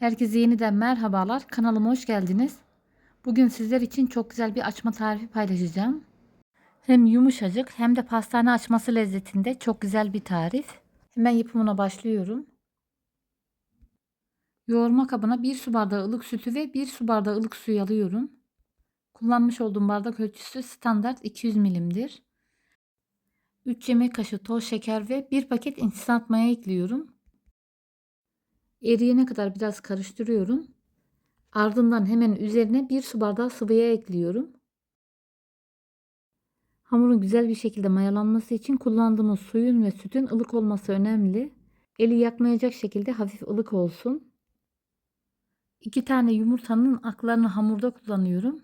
Herkese yeniden merhabalar. Kanalıma hoş geldiniz. Bugün sizler için çok güzel bir açma tarifi paylaşacağım. Hem yumuşacık hem de pastane açması lezzetinde çok güzel bir tarif. Hemen yapımına başlıyorum. Yoğurma kabına 1 su bardağı ılık sütü ve 1 su bardağı ılık suyu alıyorum. Kullanmış olduğum bardak ölçüsü standart 200 milimdir. 3 yemek kaşığı toz şeker ve 1 paket instant maya ekliyorum. Eriyene kadar biraz karıştırıyorum. Ardından hemen üzerine 1 su bardağı sıvı yağ ekliyorum. Hamurun güzel bir şekilde mayalanması için kullandığımız suyun ve sütün ılık olması önemli. Eli yakmayacak şekilde hafif ılık olsun. 2 tane yumurtanın aklarını hamurda kullanıyorum.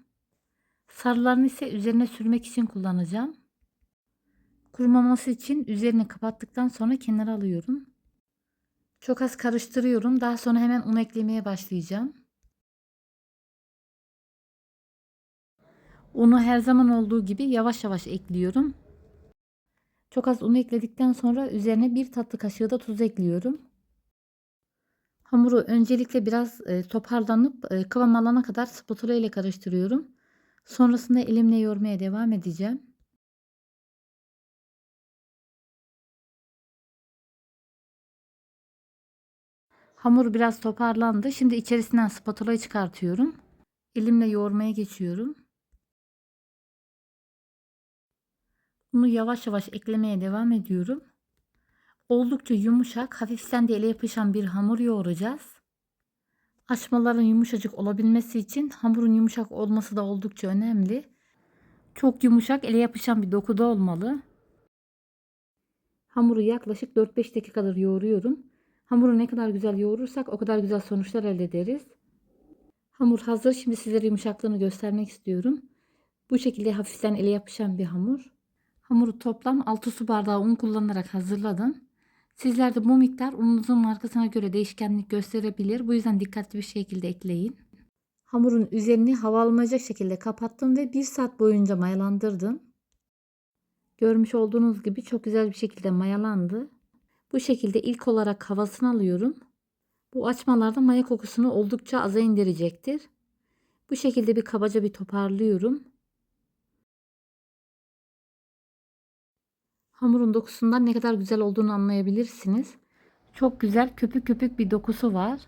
Sarılarını ise üzerine sürmek için kullanacağım. Kurumaması için üzerini kapattıktan sonra kenara alıyorum. Çok az karıştırıyorum. Daha sonra hemen un eklemeye başlayacağım. Unu her zaman olduğu gibi yavaş yavaş ekliyorum. Çok az un ekledikten sonra üzerine bir tatlı kaşığı da tuz ekliyorum. Hamuru öncelikle biraz e, toparlanıp e, kıvam alana kadar spatula ile karıştırıyorum. Sonrasında elimle yoğurmaya devam edeceğim. Hamur biraz toparlandı. Şimdi içerisinden spatulayı çıkartıyorum. Elimle yoğurmaya geçiyorum. Bunu yavaş yavaş eklemeye devam ediyorum. Oldukça yumuşak, hafiften de ele yapışan bir hamur yoğuracağız. Açmaların yumuşacık olabilmesi için hamurun yumuşak olması da oldukça önemli. Çok yumuşak, ele yapışan bir dokuda olmalı. Hamuru yaklaşık 4-5 dakikadır yoğuruyorum. Hamuru ne kadar güzel yoğurursak o kadar güzel sonuçlar elde ederiz. Hamur hazır. Şimdi sizlere yumuşaklığını göstermek istiyorum. Bu şekilde hafiften ele yapışan bir hamur. Hamuru toplam 6 su bardağı un kullanarak hazırladım. Sizler de bu miktar ununuzun markasına göre değişkenlik gösterebilir. Bu yüzden dikkatli bir şekilde ekleyin. Hamurun üzerini hava almayacak şekilde kapattım ve 1 saat boyunca mayalandırdım. Görmüş olduğunuz gibi çok güzel bir şekilde mayalandı. Bu şekilde ilk olarak havasını alıyorum. Bu açmalarda maya kokusunu oldukça aza indirecektir. Bu şekilde bir kabaca bir toparlıyorum. Hamurun dokusundan ne kadar güzel olduğunu anlayabilirsiniz. Çok güzel köpük köpük bir dokusu var.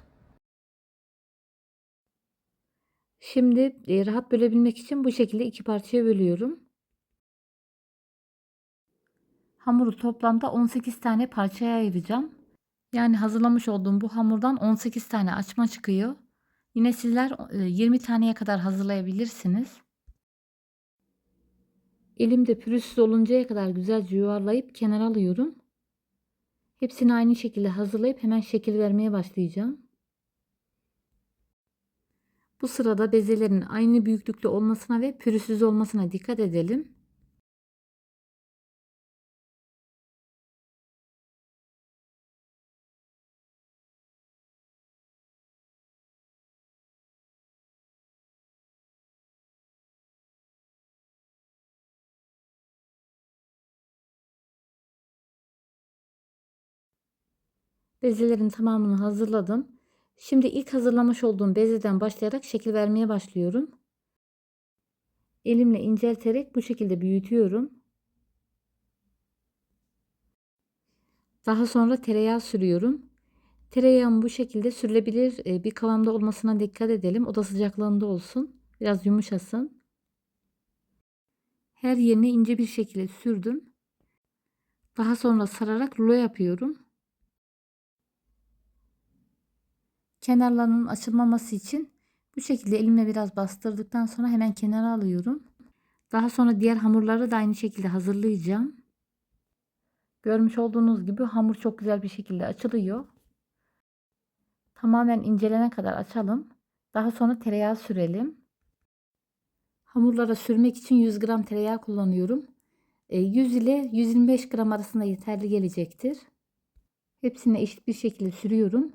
Şimdi e, rahat bölebilmek için bu şekilde iki parçaya bölüyorum. Hamuru toplamda 18 tane parçaya ayıracağım. Yani hazırlamış olduğum bu hamurdan 18 tane açma çıkıyor. Yine sizler 20 taneye kadar hazırlayabilirsiniz. Elimde pürüzsüz oluncaya kadar güzelce yuvarlayıp kenara alıyorum. Hepsini aynı şekilde hazırlayıp hemen şekil vermeye başlayacağım. Bu sırada bezelerin aynı büyüklükte olmasına ve pürüzsüz olmasına dikkat edelim. Bezelerin tamamını hazırladım. Şimdi ilk hazırlamış olduğum bezeden başlayarak şekil vermeye başlıyorum. Elimle incelterek bu şekilde büyütüyorum. Daha sonra tereyağı sürüyorum. Tereyağın bu şekilde sürülebilir e, bir kıvamda olmasına dikkat edelim. Oda sıcaklığında olsun. Biraz yumuşasın. Her yerine ince bir şekilde sürdüm. Daha sonra sararak rulo yapıyorum. Kenarlarının açılmaması için bu şekilde elimle biraz bastırdıktan sonra hemen kenara alıyorum. Daha sonra diğer hamurları da aynı şekilde hazırlayacağım. Görmüş olduğunuz gibi hamur çok güzel bir şekilde açılıyor. Tamamen incelene kadar açalım. Daha sonra tereyağı sürelim. Hamurlara sürmek için 100 gram tereyağı kullanıyorum. 100 e, ile 125 gram arasında yeterli gelecektir. Hepsini eşit bir şekilde sürüyorum.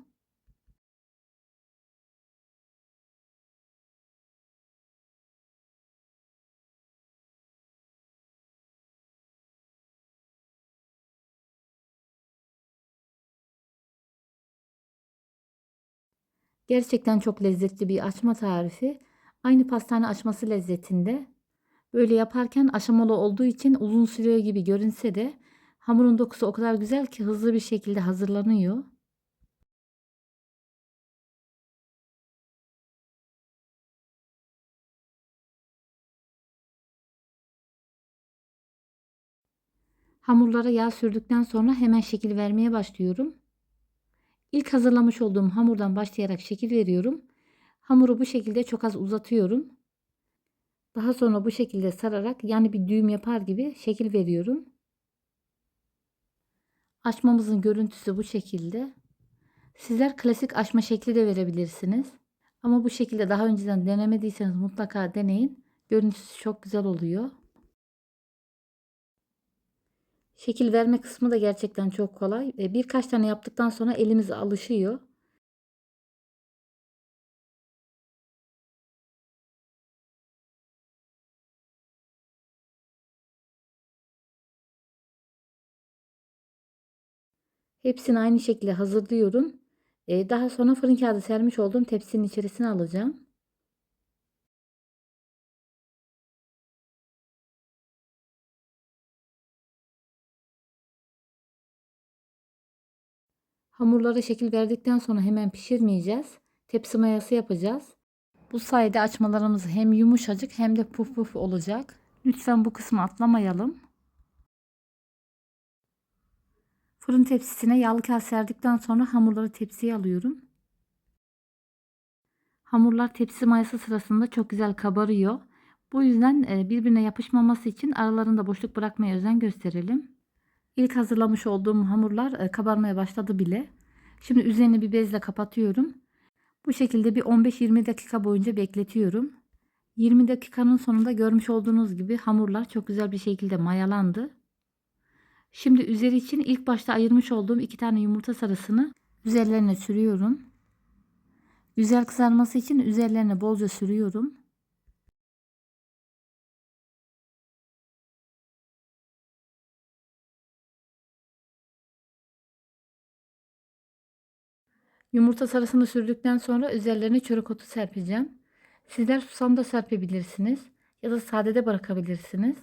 Gerçekten çok lezzetli bir açma tarifi. Aynı pastane açması lezzetinde. Böyle yaparken aşamalı olduğu için uzun sürüyor gibi görünse de hamurun dokusu o kadar güzel ki hızlı bir şekilde hazırlanıyor. Hamurlara yağ sürdükten sonra hemen şekil vermeye başlıyorum. İlk hazırlamış olduğum hamurdan başlayarak şekil veriyorum. Hamuru bu şekilde çok az uzatıyorum. Daha sonra bu şekilde sararak yani bir düğüm yapar gibi şekil veriyorum. Açmamızın görüntüsü bu şekilde. Sizler klasik açma şekli de verebilirsiniz. Ama bu şekilde daha önceden denemediyseniz mutlaka deneyin. Görüntüsü çok güzel oluyor. Şekil verme kısmı da gerçekten çok kolay. E, birkaç tane yaptıktan sonra elimiz alışıyor. Hepsini aynı şekilde hazırlıyorum. E, daha sonra fırın kağıdı sermiş olduğum tepsinin içerisine alacağım. Hamurlara şekil verdikten sonra hemen pişirmeyeceğiz. Tepsi mayası yapacağız. Bu sayede açmalarımız hem yumuşacık hem de puf puf olacak. Lütfen bu kısmı atlamayalım. Fırın tepsisine yağlı kağıt serdikten sonra hamurları tepsiye alıyorum. Hamurlar tepsi mayası sırasında çok güzel kabarıyor. Bu yüzden e, birbirine yapışmaması için aralarında boşluk bırakmaya özen gösterelim. İlk hazırlamış olduğum hamurlar e, kabarmaya başladı bile. Şimdi üzerini bir bezle kapatıyorum. Bu şekilde bir 15-20 dakika boyunca bekletiyorum. 20 dakikanın sonunda görmüş olduğunuz gibi hamurlar çok güzel bir şekilde mayalandı. Şimdi üzeri için ilk başta ayırmış olduğum iki tane yumurta sarısını üzerlerine sürüyorum. Güzel kızarması için üzerlerine bolca sürüyorum. Yumurta sarısını sürdükten sonra üzerlerine çörek otu serpeceğim. Sizler susam da serpebilirsiniz ya da sade de bırakabilirsiniz.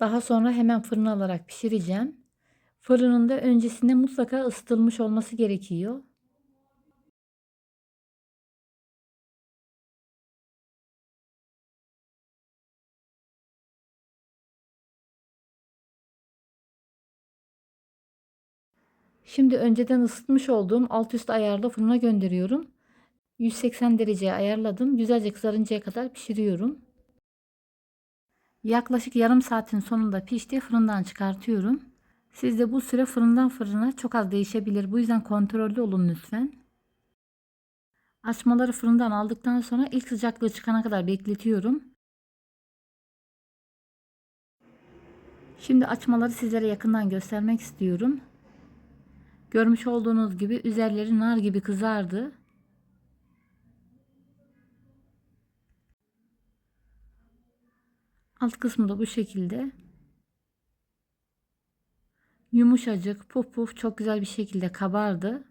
Daha sonra hemen fırına alarak pişireceğim. Fırının öncesinde mutlaka ısıtılmış olması gerekiyor. Şimdi önceden ısıtmış olduğum alt üst ayarlı fırına gönderiyorum. 180 dereceye ayarladım. Güzelce kızarıncaya kadar pişiriyorum. Yaklaşık yarım saatin sonunda pişti. Fırından çıkartıyorum. Siz de bu süre fırından fırına çok az değişebilir. Bu yüzden kontrollü olun lütfen. Açmaları fırından aldıktan sonra ilk sıcaklığı çıkana kadar bekletiyorum. Şimdi açmaları sizlere yakından göstermek istiyorum. Görmüş olduğunuz gibi üzerleri nar gibi kızardı. Alt kısmı da bu şekilde. Yumuşacık, puf puf çok güzel bir şekilde kabardı.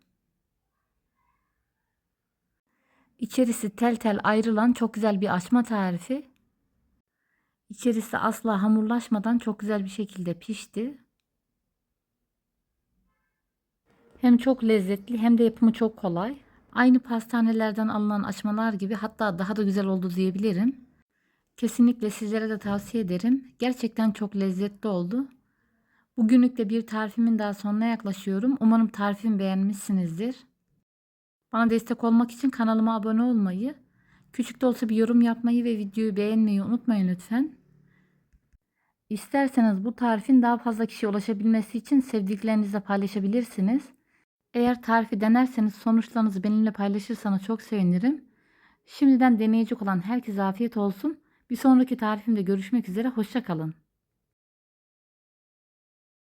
İçerisi tel tel ayrılan çok güzel bir açma tarifi. İçerisi asla hamurlaşmadan çok güzel bir şekilde pişti. Hem çok lezzetli hem de yapımı çok kolay. Aynı pastanelerden alınan açmalar gibi hatta daha da güzel oldu diyebilirim. Kesinlikle sizlere de tavsiye ederim. Gerçekten çok lezzetli oldu. Bugünlük de bir tarifimin daha sonuna yaklaşıyorum. Umarım tarifimi beğenmişsinizdir. Bana destek olmak için kanalıma abone olmayı, küçük de olsa bir yorum yapmayı ve videoyu beğenmeyi unutmayın lütfen. İsterseniz bu tarifin daha fazla kişiye ulaşabilmesi için sevdiklerinizle paylaşabilirsiniz. Eğer tarifi denerseniz sonuçlarınızı benimle paylaşırsanız çok sevinirim. Şimdiden deneyecek olan herkese afiyet olsun. Bir sonraki tarifimde görüşmek üzere. Hoşçakalın.